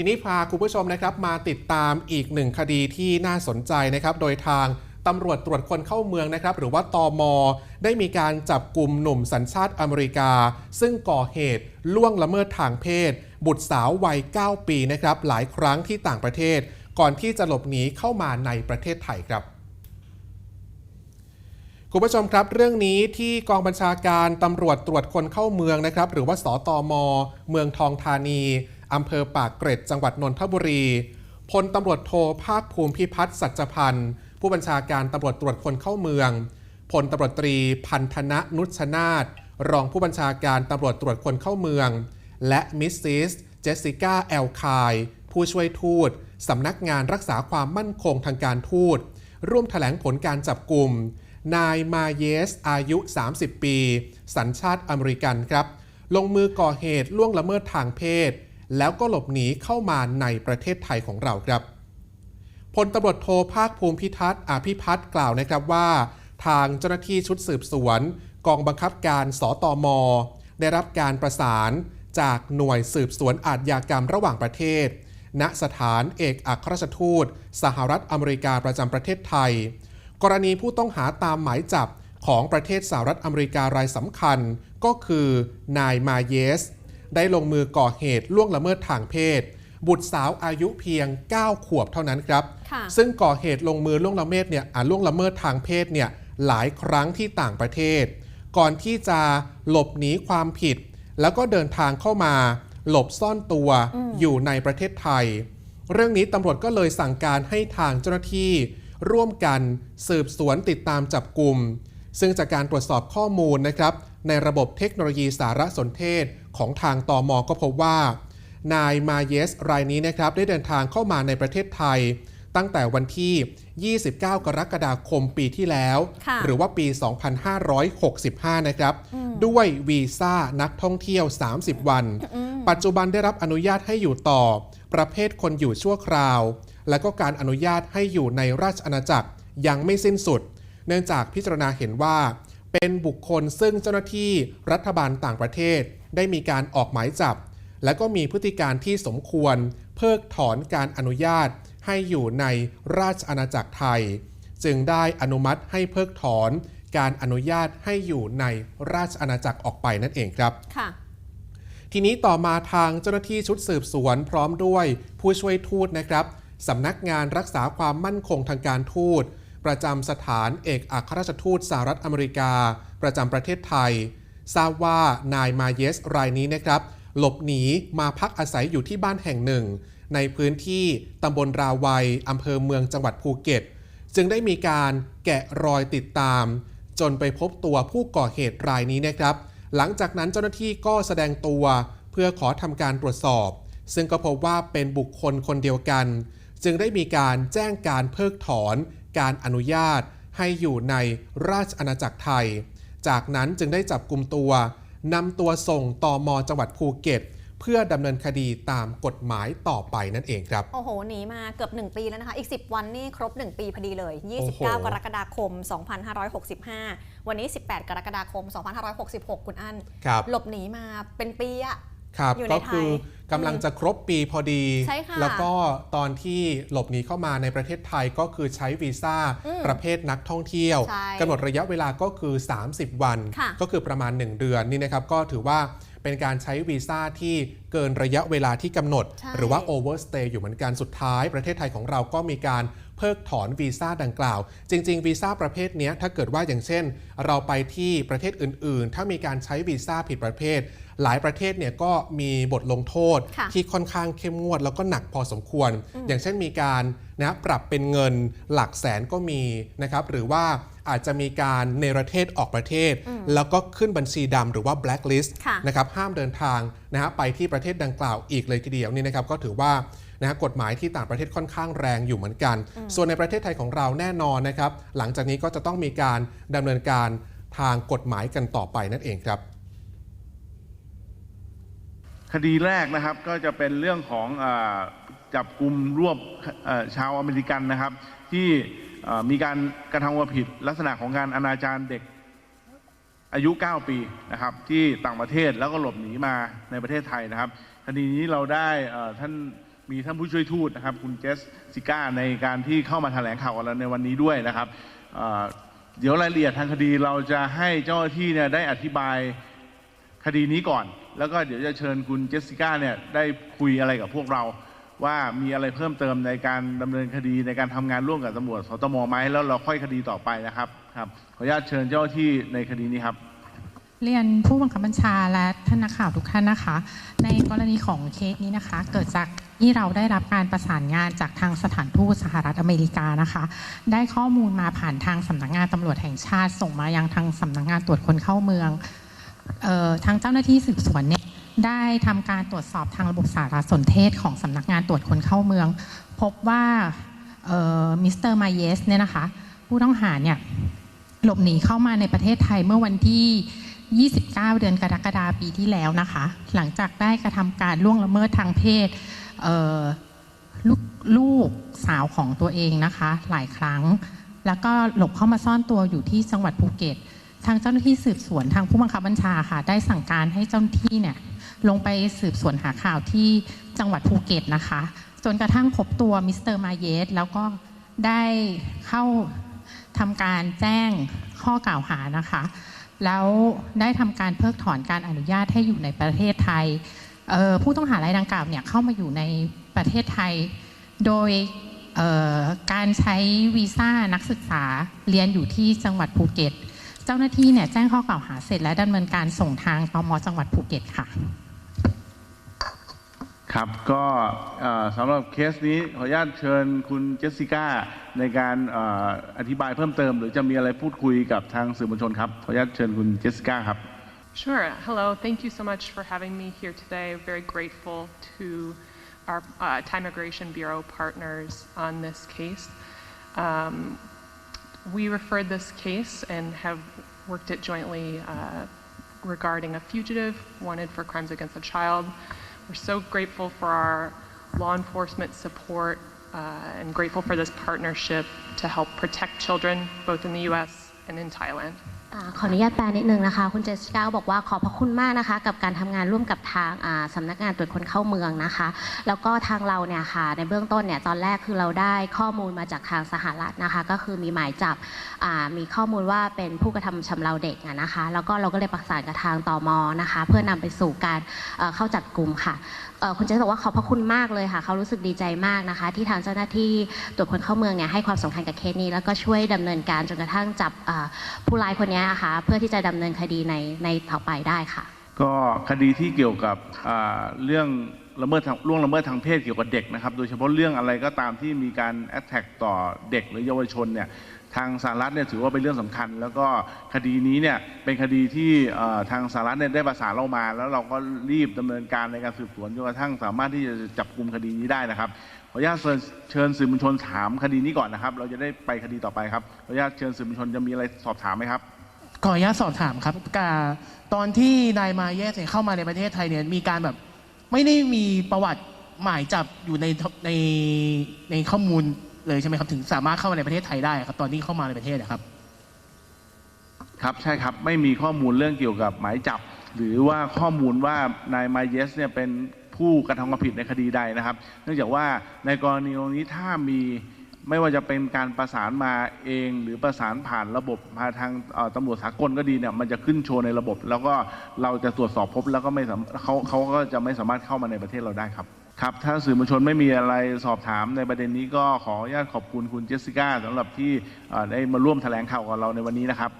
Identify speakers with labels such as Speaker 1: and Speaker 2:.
Speaker 1: ทีนี้พาคุณผู้ชมนะครับมาติดตามอีกหนึ่งคดีที่น่าสนใจนะครับ โดยทางตำรวจตรวจคนเข้าเมืองนะครับ หรือว่าตอมอได้มีการจับกลุ่มหนุ่มสัญชาติอเมริกา ซึ่งก่อเหตุล่วงละเมิดทางเพศ บุตรสาววัย 9 ปีนะครับ หลายครั้งที่ต่างประเทศ ก่อนที่จะหลบหนีเข้ามาในประเทศไทยครับคุณผู้ชมครับ เรื่องนี้ที่กองบัญชาการตำรวจตรวจคนเข้าเมืองนะครับ หรือว่าสตอมเมืองทองธานี อำเภอปากเกร็ดจังหวัดนนทบุรีพลตำรวจโทภาคภูมิพิพัฒน์สัจพันธ์ ผู้บัญชาการตำรวจตรวจคนเข้าเมืองพลตำรวจตรีพันธนะนุชนาธรองผู้บัญชาการตำรวจตรวจคนเข้าเมือง และมิสซิสเจสสิก้าแอลคายผู้ช่วยทูตสำนักงานรักษาความมั่นคงทางการทูต ร่วมแถลงผลการจับกลุ่ม นายมาเยส อายุ 30 ปี สัญชาติอเมริกันครับ ลงมือก่อเหตุล่วงละเมิดทางเพศ แล้วก็หลบหนีเข้ามาในประเทศไทยของเราครับพลตำรวจโทภาคภูมิพิทักษ์อภิพัฒน์กล่าวนะครับว่า ทางเจ้าหน้าที่ชุดสืบสวน กองบังคับการสตม ได้รับการประสานจากหน่วยสืบสวนอาชญากรรมระหว่างประเทศ ณสถานเอกอัครราชทูต สหรัฐอเมริกาประจำประเทศไทย กรณีผู้ต้องหาตามหมายจับของประเทศสหรัฐอเมริการายสำคัญ ก็คือนายมาเยส ได้ลงมือก่อเหตุล่วงละเมิดทางเพศ บุตรสาวอายุเพียง 9 ขวบเท่านั้นครับ
Speaker 2: ค่ะ
Speaker 1: ซึ่งก่อเหตุลงมือล่วงละเมิดเนี่ยอ่าล่วงละเมิดทางเพศเนี่ยหลายครั้งที่ต่างประเทศ ก่อนที่จะหลบหนีความผิด แล้วก็เดินทางเข้ามา หลบซ่อนตัวอยู่ในประเทศไทย เรื่องนี้ตำรวจก็เลยสั่งการให้ทางเจ้าหน้าที่ ร่วมกันสืบสวนติดตามจับกลุ่มซึ่งจากการตรวจสอบข้อมูลนะครับ ในระบบเทคโนโลยีสารสนเทศ ของทางตอมก็พบว่า นายมาเยสรายนี้นะครับได้เดินทางเข้ามาในประเทศไทย ตั้งแต่วันที่ 29 กรกฎาคมปีที่แล้ว
Speaker 2: ค่ะ
Speaker 1: หรือว่าปี 2565 นะครับ ด้วยวีซ่านักท่องเที่ยว 30 วัน ปัจจุบันได้รับอนุญาตให้อยู่ต่อ ประเภทคนอยู่ชั่วคราว และก็การอนุญาตให้อยู่ในราชอาณาจักรยังไม่สิ้นสุด เนื่องจากพิจารณาเห็นว่า เป็นบุคคลซึ่งเจ้าหน้าที่รัฐบาลต่างประเทศ ได้มีการออกหมายจับ และก็มีพฤติการที่สมควร เพิกถอนการอนุญาตให้อยู่ในราชอาณาจักรไทย จึงได้อนุมัติให้เพิกถอนการอนุญาตให้อยู่ในราชอาณาจักรออกไปนั่นเองครับ
Speaker 2: ค่ะ
Speaker 1: ทีนี้ต่อมาทางเจ้าหน้าที่ชุดสืบสวนพร้อมด้วยผู้ช่วยทูตนะครับสำนักงานรักษาความมั่นคงทางการทูต ประจำสถานเอกอัครราชทูตสหรัฐอเมริกา ประจำประเทศไทย ทราบว่านายมาเยสรายนี้นะครับ หลบหนีมาพักอาศัยอยู่ที่บ้านแห่งหนึ่ง ในพื้นที่ตำบลราวัยอำเภอเมืองจังหวัดภูเก็ต จึงได้มีการแกะรอยติดตาม จนไปพบตัวผู้ก่อเหตุรายนี้นะครับ หลังจากนั้นเจ้าหน้าที่ก็แสดงตัวเพื่อขอทำการตรวจสอบ ซึ่งก็พบว่าเป็นบุคคลคนเดียวกัน จึงได้มีการแจ้งการเพิกถอน การอนุญาตให้อยู่ในราชอาณาจักรไทย จากนั้นจึงได้จับกลุ่มตัวนำตัวส่งตอมจังหวัดภูเก็ต เพื่อดำเนินคดีตามกฎหมายต่อไปนั่นเองครับ
Speaker 2: โอ้โห หนีมาเกือบ 1 ปีแล้วนะคะ อีก 10 วันนี่ครบ 1 ปีพอดีเลย
Speaker 1: โอ้โห
Speaker 2: 29 กรกฎาคม 2565 วันนี้ 18 กรกฎาคม 2566 คุณอั้น
Speaker 1: ครับ
Speaker 2: หลบหนีมาเป็นปีอะ
Speaker 1: ครับ
Speaker 2: อยู่ใน
Speaker 1: ก็คือ
Speaker 2: ไทย
Speaker 1: กำลังจะครบปีพอดี
Speaker 2: ใช่ค่ะ
Speaker 1: แล้วก็ตอนที่หลบหนีเข้ามาในประเทศไทยก็คือใช้วีซ่า
Speaker 2: อืม
Speaker 1: ประเภทนักท่องเที่ยว
Speaker 2: ใช่
Speaker 1: กำหนดระยะเวลาก็คือ 30 วัน
Speaker 2: ค่ะ
Speaker 1: ก็คือประมาณ 1 เดือนนี่นะครับก็ถือว่าเป็นการใช้วีซ่าที่เกินระยะเวลาที่กำหนด
Speaker 2: ใช่
Speaker 1: หรือว่า overstay อยู่เหมือนกันสุดท้าย ประเทศไทยของเราก็มีการ เพิกถอนวีซ่าดังกล่าว จริง ๆ วีซ่าประเภทเนี้ยถ้าเกิดว่าอย่างเช่น เราไปที่ประเทศอื่น ๆ ถ้ามีการใช้วีซ่าผิดประเภท หลายประเทศเนี่ยก็มีบทลงโทษ
Speaker 2: ค่ะ
Speaker 1: ที่ค่อนข้างเข้มงวดแล้วก็หนักพอสมควร อย่างเช่นมีการนะปรับเป็นเงินหลักแสนก็มีนะครับหรือว่าอาจจะมีการเนรเทศออกประเทศ แล้วก็ขึ้นบัญชีดำหรือว่า blacklist
Speaker 2: ค่ะ
Speaker 1: นะครับห้ามเดินทางนะฮะไปที่ประเทศดังกล่าวอีกเลยทีเดียวนี่นะครับก็ถือว่า นะฮะกฎหมายที่ต่างประเทศค่อนข้างแรงอยู่เหมือนกัน ส่วนในประเทศไทยของเราแน่นอนนะครับ หลังจากนี้ก็จะต้องมีการดำเนินการทางกฎหมายกันต่อไปนั่นเองครับ
Speaker 3: คดีแรกนะครับก็จะเป็นเรื่องของอาจับกลุ่มรวบเอ่อชาวอเมริกันนะครับ ที่เอ่อมีการกระทำความผิดลักษณะของการอนาจารเด็กอายุ 9 ปีนะครับ ที่ต่างประเทศแล้วก็หลบหนีมาในประเทศไทยนะครับคดีนี้เราได้เอ่อท่าน มีท่านผู้ช่วยทูตนะครับ คุณเจสสิก้าในการที่เข้ามาแถลงข่าวกับเราในวันนี้ด้วยนะครับเอ่อเดี๋ยวรายละเอียดทางคดีเราจะให้เจ้าหน้าที่เนี่ยได้อธิบายคดีนี้ก่อน แล้วก็เดี๋ยวจะเชิญคุณเจสสิก้าเนี่ยได้คุยอะไรกับพวกเรา ว่ามีอะไรเพิ่มเติมในการดำเนินคดีในการทำงานร่วมกับตำรวจสตมไหมแล้วเราค่อยคดีต่อไปนะครับครับขออนุญาตเชิญเจ้าหน้าที่ในคดีนี้ครับ
Speaker 4: เรียนผู้บังคับบัญชาและท่านนักข่าวทุกท่านนะคะ ในกรณีของเคสนี้นะคะ เกิดจากที่เราได้รับการประสานงานจากทางสถานทูตสหรัฐอเมริกานะคะ ได้ข้อมูลมาผ่านทางสำนักงานตำรวจแห่งชาติ ส่งมายังทางสำนักงานตรวจคนเข้าเมืองออทางเจ้าหน้าที่สืบสวนเนี่ยได้ทำการตรวจสอบทางระบบสารสนเทศของสำนักงานตรวจคนเข้าเมือง พบว่ามิสเตอร์มาเยสเนี่ยนะคะ ผู้ต้องหาเนี่ยหลบหนีเข้ามาในประเทศไทยเมื่อวันที่ 29 เดือนกรกฎาปีที่แล้วนะคะ หลังจากได้กระทำการล่วงละเมิดทางเพศเลลูกสาวของตัวเองนะคะ หลายครั้ง แล้วก็หลบเข้ามาซ่อนตัวอยู่ที่จังหวัดภูเก็ต ทางเจ้าหน้าที่สืบสวนทางผู้บังคับบัญชาค่ะ ได้สั่งการให้เจ้าหน้าที่เนี่ยลงไปสืบสวนหาข่าวที่จังหวัดภูเก็ตนะคะ จนกระทั่งพบตัวมิสเตอร์มาเยสแล้วก็ได้เข้าทำการแจ้งข้อกล่าวหานะคะ แล้วได้ทำการเพิกถอนการอนุญาตให้อยู่ในประเทศไทย ผู้ต้องหารายดังกล่าวเนี่ยเข้ามาอยู่ในประเทศไทย โดยการใช้วีซ่านักศึกษาเรียนอยู่ที่จังหวัดภูเก็ต เจ้าหน้าที่เนี่ยแจ้งข้อกล่าวหาเสร็จและดำเนินการส่งทางตมจังหวัดภูเก็ตค่ะ
Speaker 3: ครับก็เอ่อสำหรับเคสนี้ขออนุญาตเชิญคุณเจสสิก้าในการเอ่ออธิบายเพิ่มเติม หรือจะมีอะไรพูดคุยกับทางสื่อมวลชนครับขออนุญาตเชิญคุณเจสสิก้าครับ
Speaker 5: Sure. Hello. Thank you so much for having me here today. Very grateful to our uh, Thai Migration Bureau partners on this case. Um, we referred this case and have worked it jointly uh, regarding a fugitive wanted for crimes against a child. We're so grateful for our law enforcement support uh, and grateful for this partnership to help protect children both in the U.S. and in Thailand.
Speaker 6: ขออนุญาตแปลนิดนึงนะคะ คุณเจสสิก้าบอกว่าขอบพระคุณมากนะคะ กับการทำงานร่วมกับทางอ่าสำนักงานตรวจคนเข้าเมืองนะคะ แล้วก็ทางเราเนี่ยค่ะ ในเบื้องต้นเนี่ยตอนแรกคือเราได้ข้อมูลมาจากทางสหรัฐนะคะ ก็คือมีหมายจับมีข้อมูลว่าเป็นผู้กระทำชำเราเด็กนะคะ แล้วก็เราก็เลยประสานกับทางตอมอนะคะ เพื่อนำไปสู่การเข้าจับกลุ่มค่ะคุณเจสบอกว่าขอบพระคุณมากเลยค่ะเขารู้สึกดีใจมากนะคะ ที่ทางเจ้าหน้าที่ตรวจคนเข้าเมืองเนี่ยให้ความสำคัญกับเคสนี้ แล้วก็ช่วยดำเนินการจนกระทั่งจับผู้ร้ายคนนี้นะคะ เพื่อที่จะดำเนินคดีในในต่อไปได้ค่ะ
Speaker 3: ก็คดีที่เกี่ยวกับอ่าเรื่องละเมิดทางล่วงละเมิดทางเพศเกี่ยวกับเด็กนะครับ โดยเฉพาะเรื่องอะไรก็ตามที่มีการแอ t แทกต่อเด็กหรือเยาวชนเนี่ยทางสหรัฐเนี่ยถือว่าเป็นเรื่องสำคัญ แล้วก็คดีนี้เนี่ยเป็นคดีที่ทางสหรัฐเนี่ยได้ประสานเรามา แล้วเราก็รีบดำเนินการในการสืบสวนจนกระทั่งสามารถที่จะจับกลุ่มคดีนี้ได้นะครับขออนุญาติเชิญสื่อมวลชนถามคดีนี้ก่อนนะครับ เราจะได้ไปคดีต่อไปครับขออนุญาตเชิญสื่อมวลชนจะมีอะไรสอบถามไหมครับ
Speaker 7: ขออนุญาตสอบถามครับกาตอนที่นายมาเยสเนี่ยเข้ามาในประเทศไทยเนี่ยมีการแบบไม่ได้มีประวัติหมายจับอยู่ในในในข้อมูลเลยใช่ไหมครับถึงสามารถเข้ามาในประเทศไทยได้ครับ ตอนที่เข้ามาในประเทศนะครับ
Speaker 3: ครับใช่ครับไม่มีข้อมูลเรื่องเกี่ยวกับหมายจับ หรือว่าข้อมูลว่านายมาเยสเนี่ยเป็นผู้กระทำความผิดในคดีใดนะครับ เนื่องจากว่าในกรณีตรงนี้ถ้ามี ไม่ว่าจะเป็นการประสานมาเองหรือประสานผ่านระบบมาทางตำรวจสากลก็ดีเนี่ยมันจะขึ้นโชว์ในระบบ แล้วก็เราจะตรวจสอบพบแล้วก็ไม่เขาเขาก็จะไม่สามารถเข้ามาในประเทศเราได้ครับครับถ้าสื่อมวลชนไม่มีอะไรสอบถามในประเด็นนี้ก็ขออนุญาตขอบคุณคุณเจสสิก้าสำหรับที่ได้มาร่วมแถลงข่าวกับเราในวันนี้นะครับ